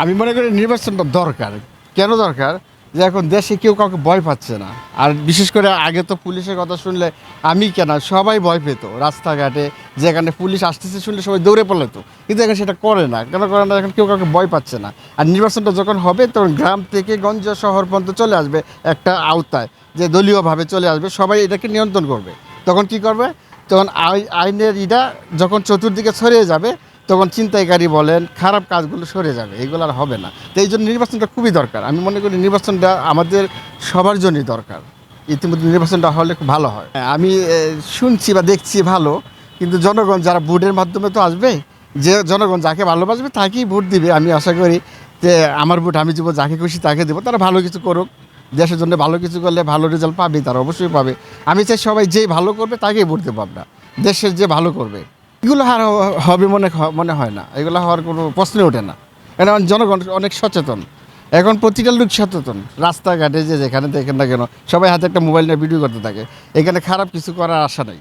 আমি মনে করি নির্বাচনটা দরকার। কেন দরকার? যে এখন দেশে কেউ কাউকে ভয় পাচ্ছে না। আর বিশেষ করে আগে তো পুলিশের কথা শুনলে আমি কেন? সবাই ভয় পেত রাস্তাঘাটে, যেখানে পুলিশ আসতেছে শুনলে সবাই দৌড়ে পড়তো কিন্তু এখন সেটা করে না। কেন করে না? এখন কেউ কাউকে ভয় পাচ্ছে না। আর নির্বাচনটা যখন হবে, তখন গ্রাম থেকে গঞ্জ শহর পর্যন্ত চলে আসবে একটা আওতায়, যে দলীয়ভাবে চলে আসবে। সবাই এটাকে নিয়ন্ত্রণ করবে। তখন কি করবে? তখন আই- আইনের ইটা যখন চতুর্দিকে ছড়িয়ে যাবে তখন চিন্তাইকারী বলেন খারাপ কাজগুলো সরে যাবে এগুলো আর হবে না। তো এই জন্য নির্বাচনটা খুবই দরকার। আমি মনে করি নির্বাচনটা আমাদের সবার জন্যই দরকার। ইতিমধ্যে নির্বাচনটা হলে খুব ভালো হয়। হ্যাঁ, আমি শুনছি বা দেখছি ভালো কিন্তু জনগণ যারা ভোটের মাধ্যমে তো আসবে যে জনগণ যাকে ভালোবাসবে তাকেই ভোট দিবে। আমি আশা করি যে আমার ভোট আমি দেবো যাকে খুশি তাকে দেবো। তারা ভালো কিছু করুক। দেশের জন্য ভালো কিছু করলে ভালো রেজাল্ট পাবে তারা অবশ্যই পাবে। আমি চাই সবাই যে ভালো করবে তাকেই ভোট দেবো আমরা। দেশের যে ভালো করবে। এগুলো আর হবে মনে মনে হয় না। এগুলো হওয়ার কোনো প্রশ্নই ওঠে না। এখন জনগণ অনেক সচেতন। এখন প্রতিটা লোক সচেতন। রাস্তাঘাটে যে যেখানে দেখেন না কেন সবাই হাতে একটা মোবাইল নিয়ে ভিডিও করতে থাকে। এখানে খারাপ কিছু করার আশা নেই।